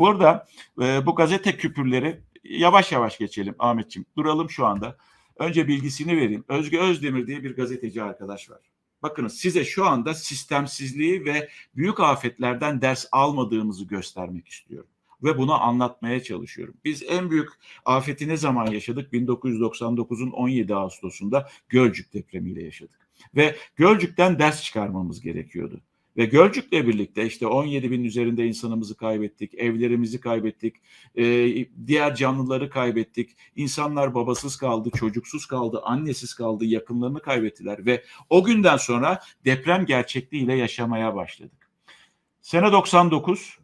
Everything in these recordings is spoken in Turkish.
burada e, bu gazete küpürleri yavaş yavaş geçelim Ahmetciğim. Duralım şu anda. Önce bilgisini vereyim. Özge Özdemir diye bir gazeteci arkadaş var. Bakınız size şu anda sistemsizliği ve büyük afetlerden ders almadığımızı göstermek istiyorum. Ve bunu anlatmaya çalışıyorum. Biz en büyük afeti ne zaman yaşadık? 1999'un 17 Ağustos'unda Gölcük depremiyle yaşadık. Ve Gölcük'ten ders çıkarmamız gerekiyordu. Ve Gölcük'le birlikte işte 17 bin üzerinde insanımızı kaybettik, evlerimizi kaybettik, e, diğer canlıları kaybettik. İnsanlar babasız kaldı, çocuksuz kaldı, annesiz kaldı, yakınlarını kaybettiler ve o günden sonra deprem gerçekliğiyle yaşamaya başladık. Sene 99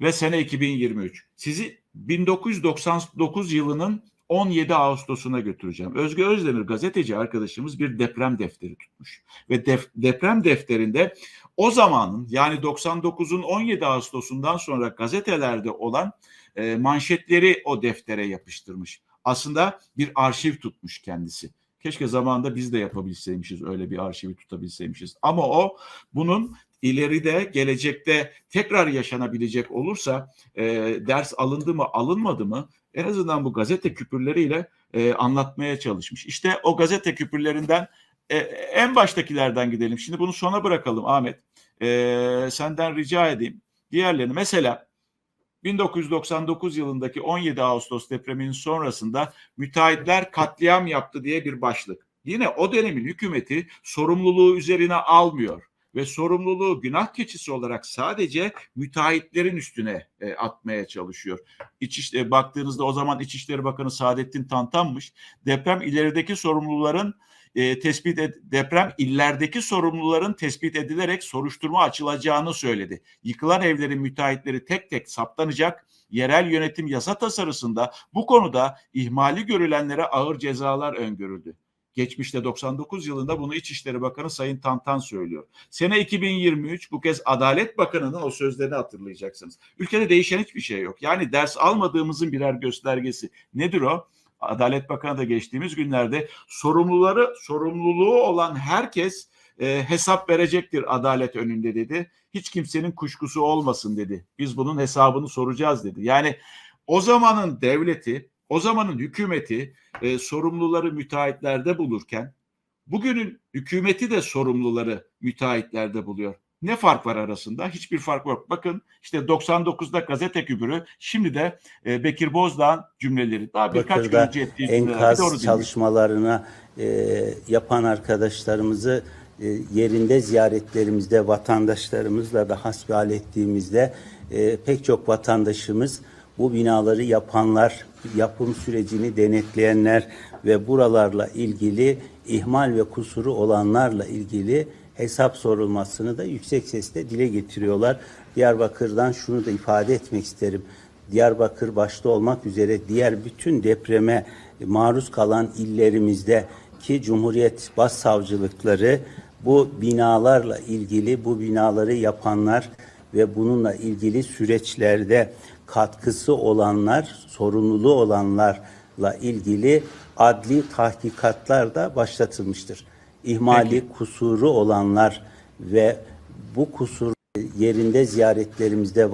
ve sene 2023. Sizi 1999 yılının 17 Ağustos'una götüreceğim. Özge Özdemir gazeteci arkadaşımız bir deprem defteri tutmuş. Ve def, deprem defterinde o zamanın yani 99'un 17 Ağustos'undan sonra gazetelerde olan e, manşetleri o deftere yapıştırmış. Aslında bir arşiv tutmuş kendisi. Keşke zamanında biz de yapabilseymişiz öyle bir arşivi tutabilseymişiz. Ama o bunun ileride gelecekte tekrar yaşanabilecek olursa e, ders alındı mı alınmadı mı en azından bu gazete küpürleriyle e, anlatmaya çalışmış. İşte o gazete küpürlerinden e, en baştakilerden gidelim. Şimdi bunu sona bırakalım Ahmet. E, senden rica edeyim. Diğerlerini mesela 1999 yılındaki 17 Ağustos depreminin sonrasında müteahhitler katliam yaptı diye bir başlık. Yine o dönemin hükümeti sorumluluğu üzerine almıyor ve sorumluluğu günah keçisi olarak sadece müteahhitlerin üstüne e, atmaya çalışıyor. İçişleri baktığınızda o zaman İçişleri Bakanı Saadettin Tantan'mış. Deprem ilerideki sorumluların e, tespit ed- deprem illerdeki sorumluların tespit edilerek soruşturma açılacağını söyledi. Yıkılan evlerin müteahhitleri tek tek saptanacak. Yerel yönetim yasa tasarısında bu konuda ihmali görülenlere ağır cezalar öngörüldü. Geçmişte 99 yılında bunu İçişleri Bakanı Sayın Tantan söylüyor. Sene 2023 bu kez Adalet Bakanı'nın o sözlerini hatırlayacaksınız. Ülkede değişen hiçbir şey yok. Yani ders almadığımızın birer göstergesi. Nedir o? Adalet Bakanı da geçtiğimiz günlerde sorumluları sorumluluğu olan herkes e, hesap verecektir adalet önünde dedi. Hiç kimsenin kuşkusu olmasın dedi. Biz bunun hesabını soracağız dedi. Yani o zamanın devleti, o zamanın hükümeti e, sorumluları müteahhitlerde bulurken bugünün hükümeti de sorumluları müteahhitlerde buluyor. Ne fark var arasında? Hiçbir fark yok. Bakın işte 99'da gazete kübürü, şimdi de e, Bekir Bozdağ'ın cümleleri. Daha birkaç gün önce ettiği enkaz dinleyelim. çalışmalarına e, yapan arkadaşlarımızı e, yerinde ziyaretlerimizde vatandaşlarımızla da hasbihal ettiğimizde e, pek çok vatandaşımız bu binaları yapanlar, yapım sürecini denetleyenler ve buralarla ilgili ihmal ve kusuru olanlarla ilgili hesap sorulmasını da yüksek sesle dile getiriyorlar. Diyarbakır'dan şunu da ifade etmek isterim. Diyarbakır başta olmak üzere diğer bütün depreme maruz kalan illerimizde ki Cumhuriyet Başsavcılıkları bu binalarla ilgili bu binaları yapanlar ve bununla ilgili süreçlerde katkısı olanlar, sorumluluğu olanlarla ilgili adli tahkikatlar da başlatılmıştır. İhmali, kusuru olanlar ve bu kusur yerinde ziyaretlerimizde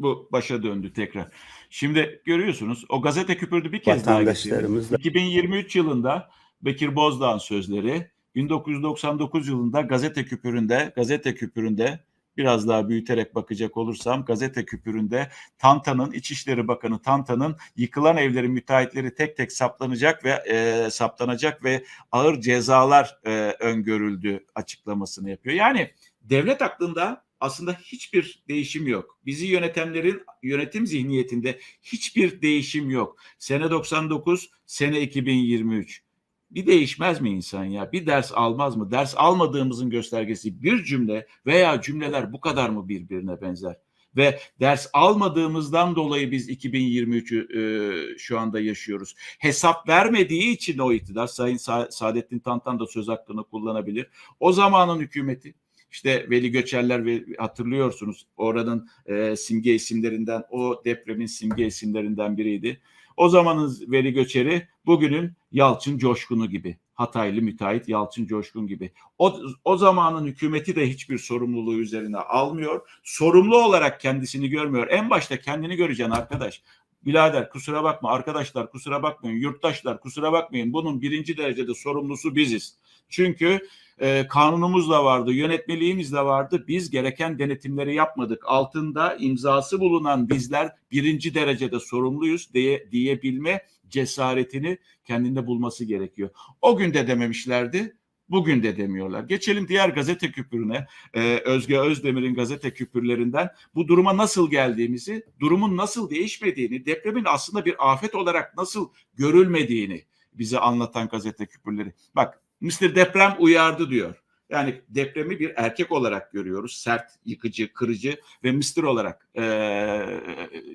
Bu başa döndü tekrar. Şimdi görüyorsunuz o gazete küpürdü bir kez daha geçiyor. vatandaşlarımızla 2023 yılında Bekir Bozdağ'ın sözleri 1999 yılında gazete küpüründe gazete küpüründe biraz daha büyüterek bakacak olursam gazete küpüründe Tantan'ın İçişleri Bakanı Tantan'ın yıkılan evlerin müteahhitleri tek tek saplanacak ve e, saptanacak ve ağır cezalar e, öngörüldü açıklamasını yapıyor. Yani devlet aklında aslında hiçbir değişim yok. Bizi yönetenlerin yönetim zihniyetinde hiçbir değişim yok. Sene 99, sene 2023. Bir değişmez mi insan ya? Bir ders almaz mı? Ders almadığımızın göstergesi bir cümle veya cümleler bu kadar mı birbirine benzer? Ve ders almadığımızdan dolayı biz 2023'ü e, şu anda yaşıyoruz. Hesap vermediği için o iktidar, Sayın Sa- Saadettin Tantan da söz hakkını kullanabilir. O zamanın hükümeti, işte Veli Göçerler ve hatırlıyorsunuz oranın e, simge isimlerinden, o depremin simge isimlerinden biriydi. O zamanın Veli Göçeri bugünün Yalçın Coşkun'u gibi. Hataylı müteahhit Yalçın Coşkun gibi. O, o zamanın hükümeti de hiçbir sorumluluğu üzerine almıyor. Sorumlu olarak kendisini görmüyor. En başta kendini göreceksin arkadaş. Birader kusura bakma, arkadaşlar kusura bakmayın, yurttaşlar kusura bakmayın. Bunun birinci derecede sorumlusu biziz. Çünkü e, kanunumuz da vardı, yönetmeliğimiz de vardı. Biz gereken denetimleri yapmadık. Altında imzası bulunan bizler birinci derecede sorumluyuz diye diyebilme cesaretini kendinde bulması gerekiyor. O gün de dememişlerdi. Bugün de demiyorlar. Geçelim diğer gazete küpürüne. Ee, Özge Özdemir'in gazete küpürlerinden bu duruma nasıl geldiğimizi, durumun nasıl değişmediğini, depremin aslında bir afet olarak nasıl görülmediğini bize anlatan gazete küpürleri. Bak Mr. Deprem uyardı diyor. Yani depremi bir erkek olarak görüyoruz. Sert, yıkıcı, kırıcı ve Mr. olarak e,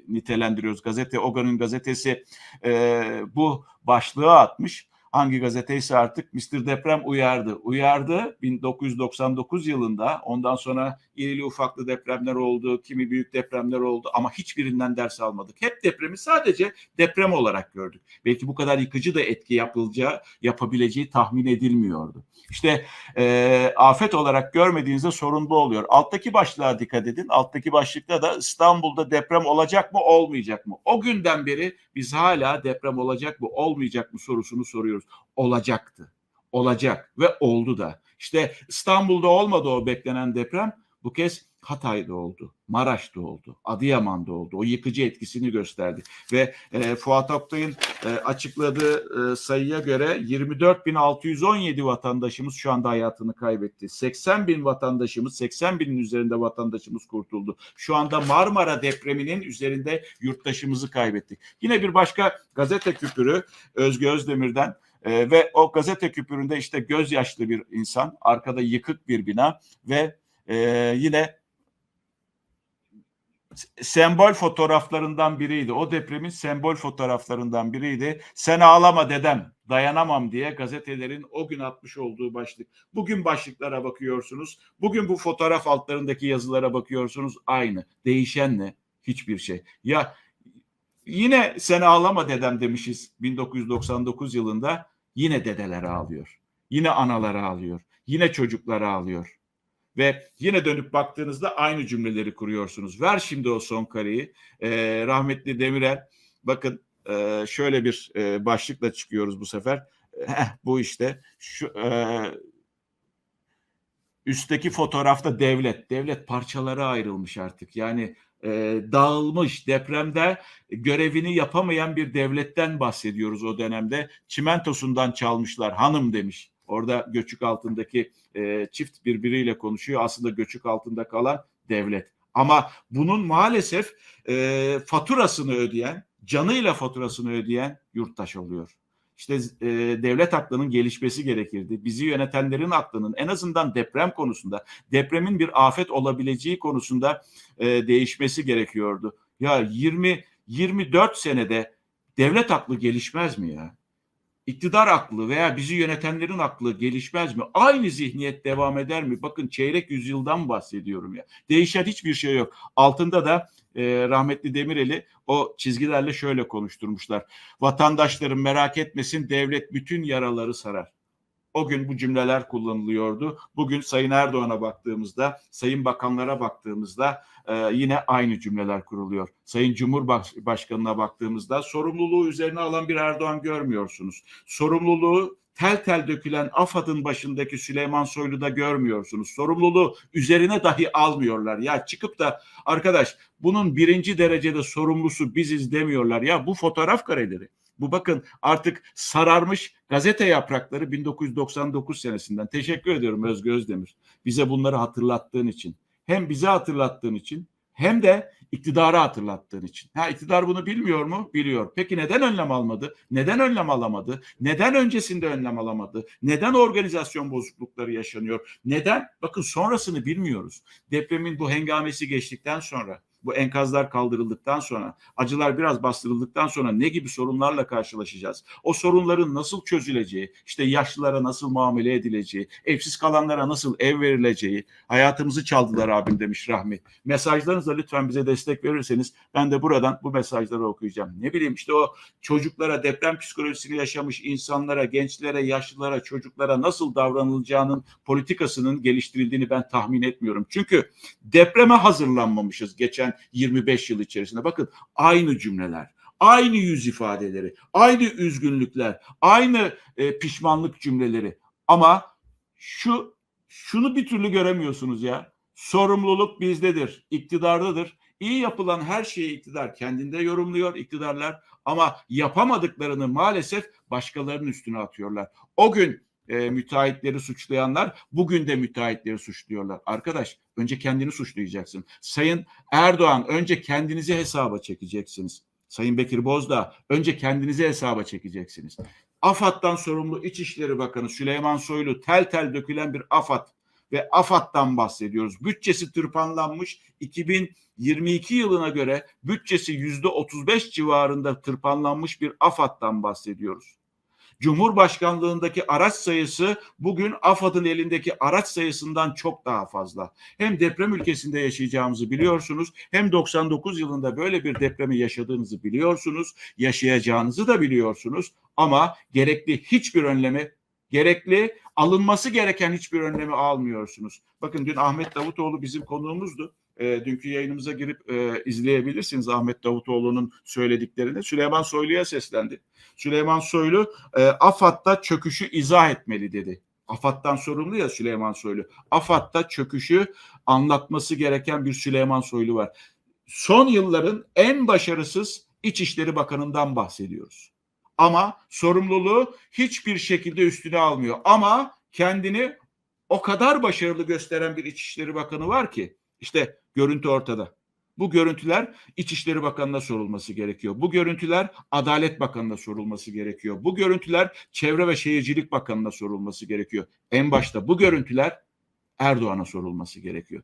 nitelendiriyoruz. Gazete, Oga'nın gazetesi e, bu başlığı atmış. Hangi gazeteyse artık Mr. Deprem uyardı. Uyardı 1999 yılında. Ondan sonra irili ufaklı depremler oldu, kimi büyük depremler oldu ama hiçbirinden ders almadık. Hep depremi sadece deprem olarak gördük. Belki bu kadar yıkıcı da etki yapılacağı, yapabileceği tahmin edilmiyordu. İşte e, afet olarak görmediğinizde sorun bu oluyor. Alttaki başlığa dikkat edin. Alttaki başlıkta da İstanbul'da deprem olacak mı olmayacak mı? O günden beri biz hala deprem olacak mı olmayacak mı sorusunu soruyoruz. Olacaktı. Olacak ve oldu da. İşte İstanbul'da olmadı o beklenen deprem. Bu kez Hatay'da oldu, Maraş'ta oldu, Adıyaman'da oldu. O yıkıcı etkisini gösterdi. Ve e, Fuat Oktay'ın e, açıkladığı e, sayıya göre 24.617 vatandaşımız şu anda hayatını kaybetti. 80 bin vatandaşımız, 80 binin üzerinde vatandaşımız kurtuldu. Şu anda Marmara depreminin üzerinde yurttaşımızı kaybettik. Yine bir başka gazete küpürü Özge Özdemir'den e, ve o gazete küpüründe işte gözyaşlı bir insan, arkada yıkık bir bina ve e, yine sembol fotoğraflarından biriydi. O depremin sembol fotoğraflarından biriydi. Sen ağlama dedem, dayanamam diye gazetelerin o gün atmış olduğu başlık. Bugün başlıklara bakıyorsunuz. Bugün bu fotoğraf altlarındaki yazılara bakıyorsunuz. Aynı. Değişen ne? Hiçbir şey. Ya yine sen ağlama dedem demişiz 1999 yılında. Yine dedeler ağlıyor. Yine analar ağlıyor. Yine çocuklar ağlıyor. Ve yine dönüp baktığınızda aynı cümleleri kuruyorsunuz. Ver şimdi o son kareyi. Ee, rahmetli Demirel bakın e, şöyle bir e, başlıkla çıkıyoruz bu sefer. Heh, bu işte şu e, üstteki fotoğrafta devlet. Devlet parçalara ayrılmış artık. Yani e, dağılmış depremde görevini yapamayan bir devletten bahsediyoruz o dönemde. Çimentosundan çalmışlar hanım demiş. Orada göçük altındaki e, çift birbiriyle konuşuyor. Aslında göçük altında kalan devlet. Ama bunun maalesef e, faturasını ödeyen, canıyla faturasını ödeyen yurttaş oluyor. İşte e, devlet aklının gelişmesi gerekirdi. Bizi yönetenlerin aklının en azından deprem konusunda, depremin bir afet olabileceği konusunda e, değişmesi gerekiyordu. Ya 20 24 senede devlet aklı gelişmez mi ya? İktidar aklı veya bizi yönetenlerin aklı gelişmez mi? Aynı zihniyet devam eder mi? Bakın çeyrek yüzyıldan bahsediyorum ya. Değişen hiçbir şey yok. Altında da e, rahmetli Demirel'i o çizgilerle şöyle konuşturmuşlar. Vatandaşlarım merak etmesin devlet bütün yaraları sarar. O gün bu cümleler kullanılıyordu. Bugün Sayın Erdoğan'a baktığımızda, Sayın Bakanlara baktığımızda e, yine aynı cümleler kuruluyor. Sayın Cumhurbaşkanı'na baktığımızda sorumluluğu üzerine alan bir Erdoğan görmüyorsunuz. Sorumluluğu tel tel dökülen AFAD'ın başındaki Süleyman Soylu'da görmüyorsunuz. Sorumluluğu üzerine dahi almıyorlar. Ya çıkıp da arkadaş bunun birinci derecede sorumlusu biziz demiyorlar. Ya bu fotoğraf kareleri. Bu bakın artık sararmış gazete yaprakları 1999 senesinden. Teşekkür ediyorum Özgür Özdemir. Bize bunları hatırlattığın için. Hem bize hatırlattığın için hem de iktidara hatırlattığın için. Ha iktidar bunu bilmiyor mu? Biliyor. Peki neden önlem almadı? Neden önlem alamadı? Neden öncesinde önlem alamadı? Neden organizasyon bozuklukları yaşanıyor? Neden? Bakın sonrasını bilmiyoruz. Depremin bu hengamesi geçtikten sonra bu enkazlar kaldırıldıktan sonra, acılar biraz bastırıldıktan sonra ne gibi sorunlarla karşılaşacağız? O sorunların nasıl çözüleceği, işte yaşlılara nasıl muamele edileceği, evsiz kalanlara nasıl ev verileceği, hayatımızı çaldılar abim demiş Rahmi. Mesajlarınızla lütfen bize destek verirseniz ben de buradan bu mesajları okuyacağım. Ne bileyim işte o çocuklara deprem psikolojisini yaşamış insanlara, gençlere, yaşlılara, çocuklara nasıl davranılacağının politikasının geliştirildiğini ben tahmin etmiyorum. Çünkü depreme hazırlanmamışız geçen 25 yıl içerisinde. Bakın aynı cümleler, aynı yüz ifadeleri, aynı üzgünlükler, aynı e, pişmanlık cümleleri. Ama şu şunu bir türlü göremiyorsunuz ya. Sorumluluk bizdedir, iktidardadır. İyi yapılan her şeyi iktidar kendinde yorumluyor iktidarlar ama yapamadıklarını maalesef başkalarının üstüne atıyorlar. O gün e, müteahhitleri suçlayanlar bugün de müteahhitleri suçluyorlar. Arkadaş önce kendini suçlayacaksın. Sayın Erdoğan önce kendinizi hesaba çekeceksiniz. Sayın Bekir Bozdağ önce kendinizi hesaba çekeceksiniz. AFAD'dan sorumlu İçişleri Bakanı Süleyman Soylu tel tel dökülen bir AFAD ve AFAD'dan bahsediyoruz. Bütçesi tırpanlanmış 2022 yılına göre bütçesi yüzde 35 civarında tırpanlanmış bir AFAD'dan bahsediyoruz. Cumhurbaşkanlığındaki araç sayısı bugün AFAD'ın elindeki araç sayısından çok daha fazla. Hem deprem ülkesinde yaşayacağımızı biliyorsunuz, hem 99 yılında böyle bir depremi yaşadığınızı biliyorsunuz, yaşayacağınızı da biliyorsunuz ama gerekli hiçbir önlemi gerekli alınması gereken hiçbir önlemi almıyorsunuz. Bakın dün Ahmet Davutoğlu bizim konuğumuzdu. E, dünkü yayınımıza girip e, izleyebilirsiniz Ahmet Davutoğlu'nun söylediklerini. Süleyman Soylu'ya seslendi. Süleyman Soylu e, AFAD'da çöküşü izah etmeli dedi. AFAD'dan sorumlu ya Süleyman Soylu. AFAD'da çöküşü anlatması gereken bir Süleyman Soylu var. Son yılların en başarısız İçişleri Bakanı'ndan bahsediyoruz. Ama sorumluluğu hiçbir şekilde üstüne almıyor. Ama kendini o kadar başarılı gösteren bir İçişleri Bakanı var ki işte görüntü ortada. Bu görüntüler İçişleri Bakanı'na sorulması gerekiyor. Bu görüntüler Adalet Bakanı'na sorulması gerekiyor. Bu görüntüler Çevre ve Şehircilik Bakanı'na sorulması gerekiyor. En başta bu görüntüler Erdoğan'a sorulması gerekiyor.